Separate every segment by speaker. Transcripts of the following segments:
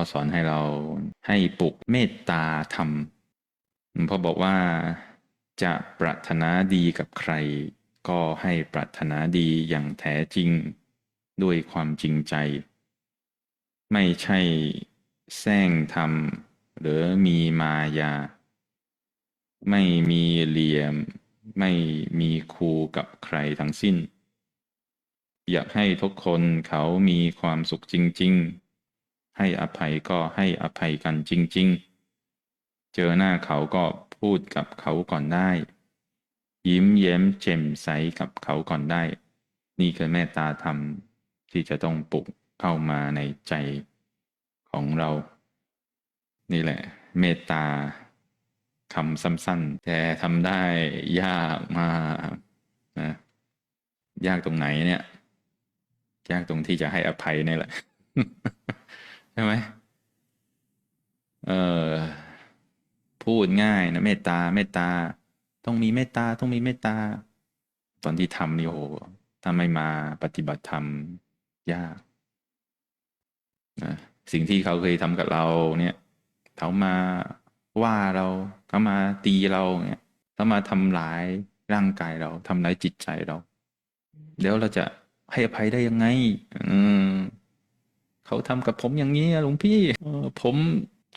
Speaker 1: อสอนให้เราให้ปลุกเมตตาธรรมหลวงพ่อบอกว่าจะปรารถนาดีกับใคร ก็ให้ปรารถนาดีอย่างแท้จริงด้วยความจริงใจ ไม่ใช่แซงทำหรือมีมายา ไม่มีเหลี่ยม ไม่มีคูกับใครทั้งสิ้น อยากให้ทุกคนเขามีความสุขจริง ๆ ให้อภัยก็ให้อภัยกันจริง ๆ เจอหน้าเขาก็พูดกับเขาก่อนได้ ยิ้มแย้มแจ่มใสกับเขาก่อนได้ นี่คือเมตตาธรรมที่จะต้องปลุกเข้ามาในใจของเรา นี่แหละ เมตตาคำสั้นๆ แต่ทำได้ยากมากนะยากตรงไหนเนี่ย ยากตรงที่จะให้อภัยนี่แหละ ใช่ไหมเออพูดง่ายนะเมตตาเมตตา ต้องมีเมตตาต้องมีเมตตา ตอนที่ทำนี่โหถ้าไม่มาปฏิบัติธรรมยากนะสิ่งที่เขาเคยทำกับเราเนี่ยเขามาว่าเราเขามาตีเราเนี่ยเขามาทำร้ายร่างกายเราทำร้ายจิตใจเราเดี๋ยวเราจะให้อภัยได้ยังไง อืม เขาทำกับผมอย่างนี้หลวงพี่เออผม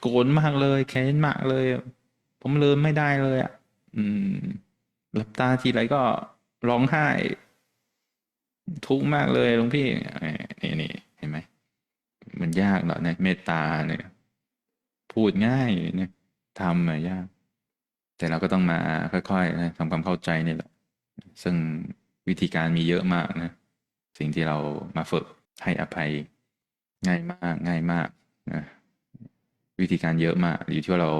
Speaker 1: โกรธมากเลยแค้นมากเลย ผมลืมไม่ได้เลยอะ อืมหลับตาทีไรก็ร้องไห้ ทุกข์มากเลยหลวงพี่นี่นี่เห็นไหมมันยากเนาะเนี่ยเมตตาเนี่ย พูดง่ายเนี่ยทำอะยาก แต่เราก็ต้องมาค่อยๆทำความเข้าใจนี่แหละซึ่งวิธีการมีเยอะมากนะ สิ่งที่เรามาฝึกให้อภัย ง่ายมากง่ายมากนะวิธีการเยอะมาก อยู่ที่ว่าเรา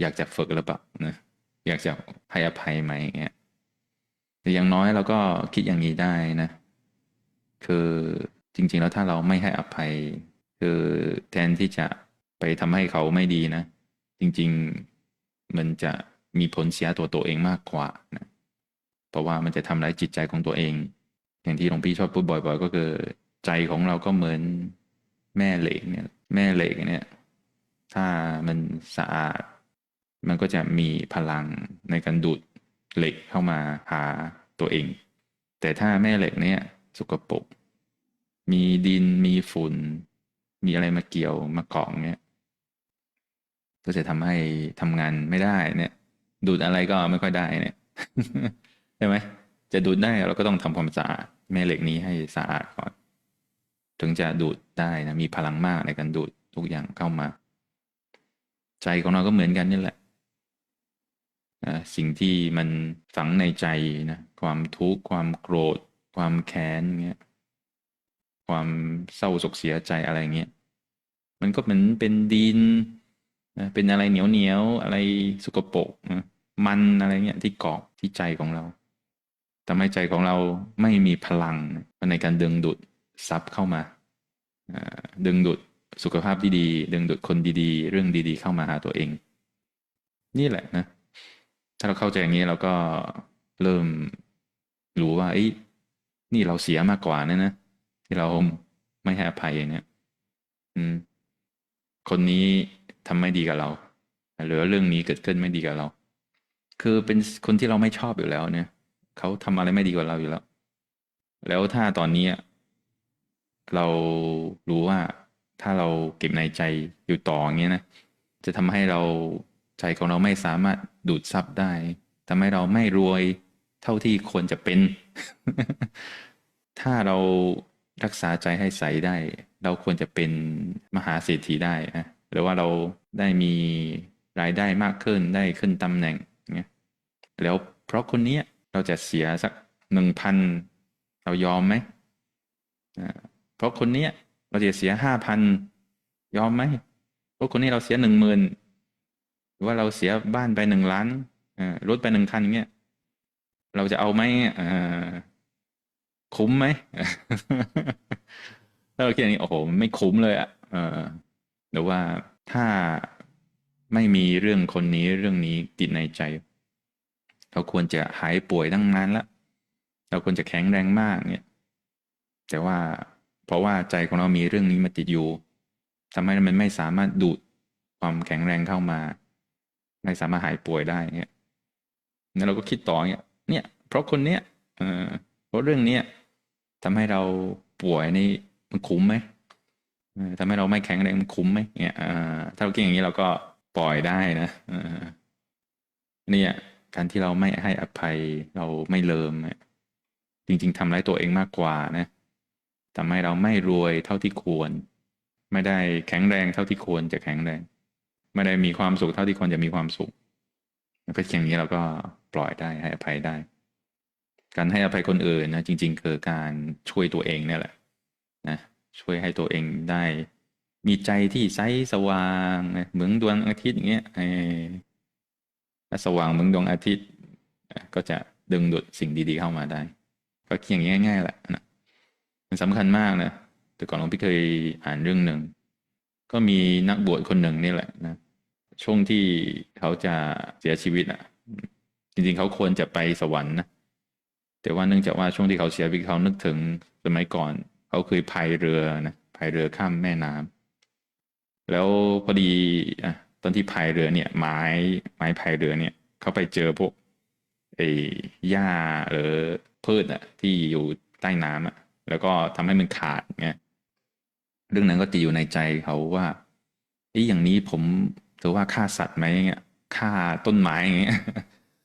Speaker 1: อยากจะฝึกหรือเปล่านะอยากจะให้อภัยไหมเงี้ยแต่อย่างน้อยเราก็คิดอย่างนี้ได้นะ คือจริง ๆ แล้วถ้าเราไม่ให้อภัย คือแทนที่จะไปทำให้เขาไม่ดีนะ จริง ๆ มันจะมีผลเสียตัวตัวเองมากกว่านะเพราะว่ามันจะทำร้ายจิตใจของตัวเอง อย่างที่หลวงพี่ชอบพูดบ่อย ๆ ก็คือใจของเราก็เหมือน แม่เหล็กเนี่ย แม่เหล็กเนี่ย ถ้ามันสะอาด มันก็จะมีพลังในการดูดเหล็กเข้ามาหาตัวเอง แต่ถ้าแม่เหล็กเนี่ยสกปรกมีดินมีฝุ่น มีอะไรมาเกี่ยวมาเกาะเนี่ยก็จะทำให้ทำงานไม่ได้เนี่ย ดูดอะไรก็ไม่ค่อยได้เนี่ยใช่ไหมจะดูดได้เราก็ต้องทำความสะอาดแม่เหล็กนี้ให้สะอาดก่อน ถึงจะดูดได้นะมีพลังมากในการดูดทุกอย่างเข้ามา ใจของเราก็เหมือนกันนี่แหละสิ่งที่มันฝังในใจนะความทุกข์ความโกรธ ความแค้นเงี้ยความเศร้าโศกเสียใจอะไรเงี้ยมันก็เหมือนเป็นดินนะเป็นอะไรเหนียวเหนียวอะไรสกปรกนะมันอะไรเงี้ยที่เกาะที่ใจของเราทำให้ใจของเราไม่มีพลังในการดึงดูด ซับเข้ามา ดึงดูดสุขภาพดีๆ ดึงดูดคนดีๆ เรื่องดีๆ เข้ามาหาตัวเอง นี่แหละนะ ถ้าเราเข้าใจอย่างนี้เราก็เริ่มรู้ว่าไอ้นี่เราเสียมากกว่านะนะที่เราไม่ให้อภัยเนี่ยอืม คนนี้ทำไม่ดีกับเราหรือเรื่องนี้เกิดขึ้นไม่ดีกับเรา คือเป็นคนที่เราไม่ชอบอยู่แล้วเนี่ยเขาทำอะไรไม่ดีกว่าเราอยู่แล้ว แล้วถ้าตอนนี้ เรารู้ว่าถ้าเราเก็บในใจอยู่ต่ออย่างเงี้ยนะจะทำให้เราใจของเราไม่สามารถดูดซับได้ทำให้เราไม่รวยเท่าที่ควรจะเป็น ถ้าเรารักษาใจให้ใสได้ เราควรจะเป็นมหาเศรษฐีได้นะหรือว่าเราได้มีรายได้มากขึ้นได้ขึ้นตำแหน่งเงี้ยแล้วเพราะคนนี้เราจะเสียสักหนึ่งพันเรายอมไหม เพราะคนนี้เราจะเสียห้าพันยอมไหมเพราะคนนี้เราเสียหนึ่งหมื่นหรือว่าเราเสียบ้านไปหนึ่งล้านรถไปหนึ่งคันอย่างเงี้ยเราจะเอาไหมคุ้มไหมถ้าเราคิดอย่างนี้โอ้โหไม่คุ้มเลยอะ่ะหรือว่าถ้าไม่มีเรื่องคนนี้เรื่องนี้ติดในใจ เราควรจะหายป่วยตั้งนานแล้วเราควรจะแข็งแรงมากเนี่ย แต่ว่า เพราะว่าใจของเรามีเรื่องนี้มาติดอยู่ทำให้มันไม่สามารถดูดความแข็งแรงเข้ามา ไม่สามารถหายป่วยได้เงี้ยงั้นเราก็คิดต่อเงี้ย เนี่ย เพราะคนเนี้ยเออเพราะเรื่องเนี้ยทำให้เราป่วยนี่มันคุ้มไหมเออทำให้เราไม่แข็งแรงมันคุ้มไหมเนี่ยถ้าเราคิดอย่างนี้เราก็ปล่อยได้นะเนี่ยการที่เราไม่ให้อภัยเราไม่เลิมจริง ๆทำร้ายตัวเองมากกว่านะ ทำให้เราไม่รวยเท่าที่ควร ไม่ได้แข็งแรงเท่าที่ควรจะแข็งแรง ไม่ได้มีความสุขเท่าที่ควรจะมีความสุข แล้วก็อย่างนี้เราก็ปล่อยได้ให้อภัยได้ การให้อภัยคนอื่นนะจริง ๆ คือการช่วยตัวเองเนี่ยแหละนะช่วยให้ตัวเองได้ มีใจที่ใสสว่างเหมือนดวงอาทิตย์อย่างเงี้ยเออถ้าสว่างเหมือนดวงอาทิตย์ ก็จะดึงดูดสิ่งดีๆเข้ามาได้ ก็เคียางง่ายๆแหละนะ มันสำคัญมากนะแต่ก่อนหลวงพี่เคยอ่านเรื่องหนึ่ง ก็มีนักบวชคนหนึ่งนี่แหละนะช่วงที่เขาจะเสียชีวิตอะ จริงๆเขาควรจะไปสวรรค์นะแต่ว่าเนื่องจากว่าช่วงที่เขาเสียชีวิตเขานึกถึงสมัยก่อน เขาเคยพายเรือนะพายเรือข้ามแม่น้ำแล้วพอดีอะตอนที่พายเรือเนี่ย ไม้ไม้พายเรือเนี่ย เขาไปเจอพวกไอ้หญ้าหรือพืชอะ ที่อยู่ใต้น้ำอะ แล้วก็ทำให้มันขาดเงี้ยเรื่องนั้นก็จะอยู่ในใจเขาว่าไอ้อย่างนี้ผมถือว่าฆ่าสัตว์ไหมเงี้ยฆ่าต้นไม้อย่างเงี้ย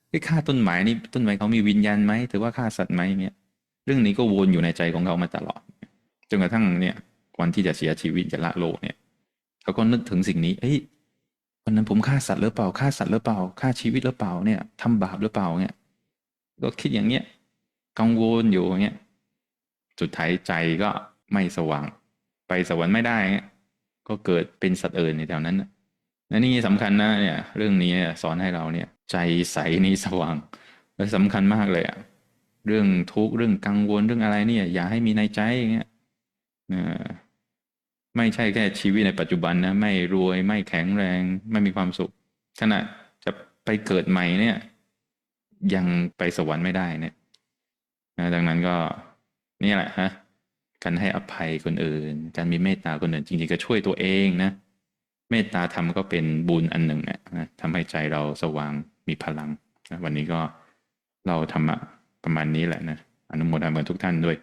Speaker 1: ไอ้ฆ่าต้นไม้นี่ต้นไม้เขามีวิญญาณไหมถือว่าฆ่าสัตว์ไหมเงี้ยเรื่องนี้ก็วนอยู่ในใจของเขามาตลอดจนกระทั่งเนี่ยวันที่จะเสียชีวิตจะละโลกเนี่ยเขาก็นึกถึงสิ่งนี้เอ้ยวันนั้นผมฆ่าสัตว์หรือเปล่าฆ่าสัตว์หรือเปล่าฆ่าชีวิตหรือเปล่าเนี่ยทำบาปหรือเปล่าเนี่ยก็คิดอย่างเงี้ยกังวลอยู่อย่างเงี้ย สุดท้ายใจก็ไม่สว่าง ไปสวรรค์ไม่ได้ ก็เกิดเป็นสัตว์อื่นในแถวนั้นนะนี่สำคัญนะเนี่ย เรื่องนี้สอนให้เราเนี่ย ใจใสนี่สว่าง และสำคัญมากเลยอะเรื่องทุกข์เรื่องกังวลเรื่องอะไรเนี่ย อย่าให้มีในใจอย่างเงี้ยไม่ใช่แค่ชีวิตในปัจจุบันนะไม่รวยไม่แข็งแรง ไม่มีความสุขขณะจะไปเกิดใหม่เนี่ย ยังไปสวรรค์ไม่ได้เนี่ยนะดังนั้นก็ นี่แหละฮะการให้อภัยคนอื่น การมีเมตตาคนอื่นจริงๆก็ช่วยตัวเองนะ เมตตาธรรมก็เป็นบุญอันหนึ่งนะทำให้ใจเราสว่างมีพลังนะวันนี้ก็เราธรรมะประมาณนี้แหละนะอนุโมทนาบุญทุกท่านด้วย